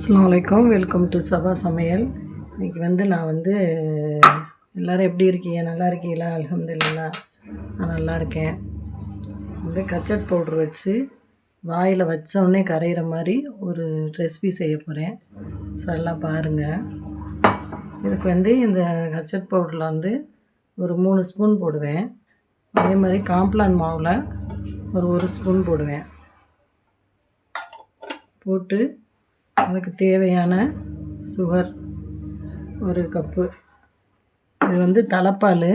அஸ்ஸலாமு அலைக்கும். Welcome to சபா சமையல். இன்றைக்கி வந்து நான் வந்து எல்லோரும் எப்படி இருக்கீங்க? நல்லா இருக்கீங்களா? அலமதுல்லா நான் நல்லா இருக்கேன். வந்து கச்சட் பவுட்ரு வச்சு வாயில் வச்சோடனே கரையிற மாதிரி ஒரு ரெசிபி செய்ய போகிறேன் ஸோ எல்லாம் பாருங்கள் இதுக்கு வந்து இந்த கச்சட் பவுடரில் வந்து ஒரு மூணு ஸ்பூன் போடுவேன். அதே மாதிரி காம்ப்ளான் மாவில் ஒரு ஒரு ஸ்பூன் போடுவேன். போட்டு அதுக்கு தேவையான சுகர் ஒரு கப்பு. இது வந்து தலைப்பால்.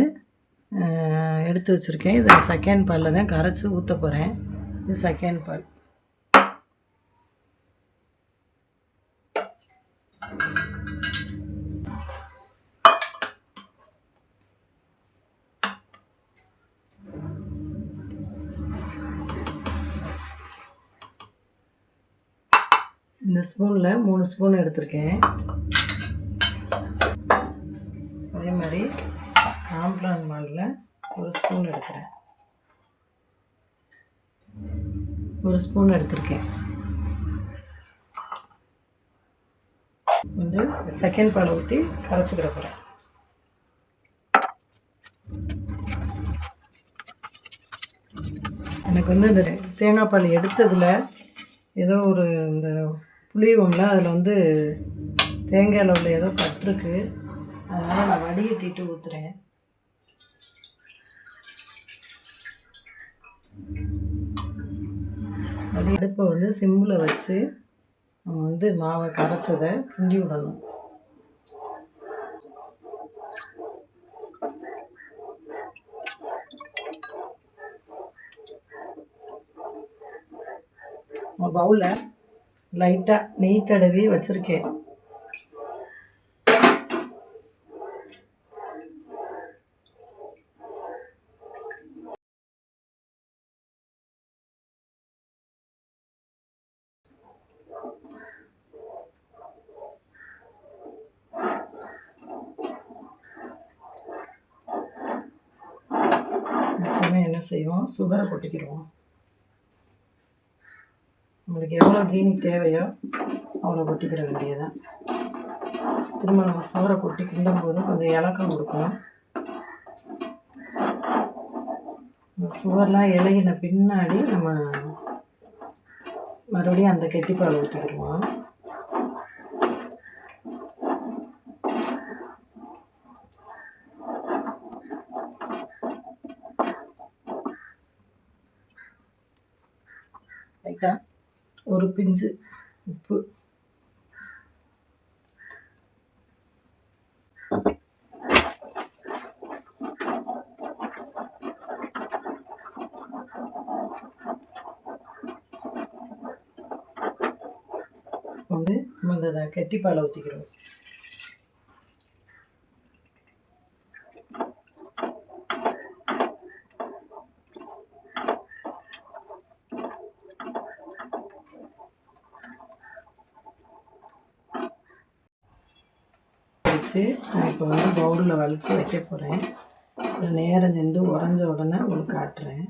எடுத்து வச்சுருக்கேன். இது செகண்ட் பாலில் தான் கரைச்சி ஊற்ற போகிறேன் இது செகண்ட் பால். இந்த ஸ்பூனில் மூணு ஸ்பூன் எடுத்திருக்கேன். அதே மாதிரி காம்ப்ளான் மாலில் ஒரு ஸ்பூன் எடுக்கிறேன். ஒரு ஸ்பூன் எடுத்திருக்கேன். வந்து செகண்ட் பால் ஊற்றி கரைச்சிக்கிற போகிறேன் எனக்கு வந்து இந்த தேங்காய் பால் எடுத்ததில் ஏதோ ஒரு இந்த புளியோம்ல அதில் வந்து தேங்காயில் உள்ள ஏதோ பட்டிருக்கு அதனால் நான் வடிகட்டிட்டு ஊற்றுறேன் வடி அடுப்பை வந்து சிம்மில் வச்சு நம்ம வந்து மாவை கரைச்சதை கிண்டி விடணும். பவுலில் லைட்டாக நெய் தடவி வச்சுருக்கேன். என்ன செய்வோம்? சுகரை கொட்டிக்கிடுவோம். உங்களுக்கு எவ்வளோ ஜீனி தேவையோ அவ்வளோ கொட்டிக்கிற வேண்டியதுதான். திரும்ப நம்ம சோறை கொட்டி கிண்டும் போது கொஞ்சம் இலக்கம் கொடுக்கும் சுவர்லாம் இலகின பின்னாடி நம்ம மறுபடியும் அந்த கெட்டிப்பால் ஊற்றிக்கிடுவோம் லைட்டாக ஒரு பிஞ்சு உப்பு. வந்து நம்ம இந்த கெட்டிப்பாலை ஊற்றிக்கிறோம் வச்சு நான் இப்போ வந்து பவுலில் வலித்து வைக்க போகிறேன் நேரம் நின்று உறைஞ்ச உடனே உங்களுக்கு காட்டுறேன்.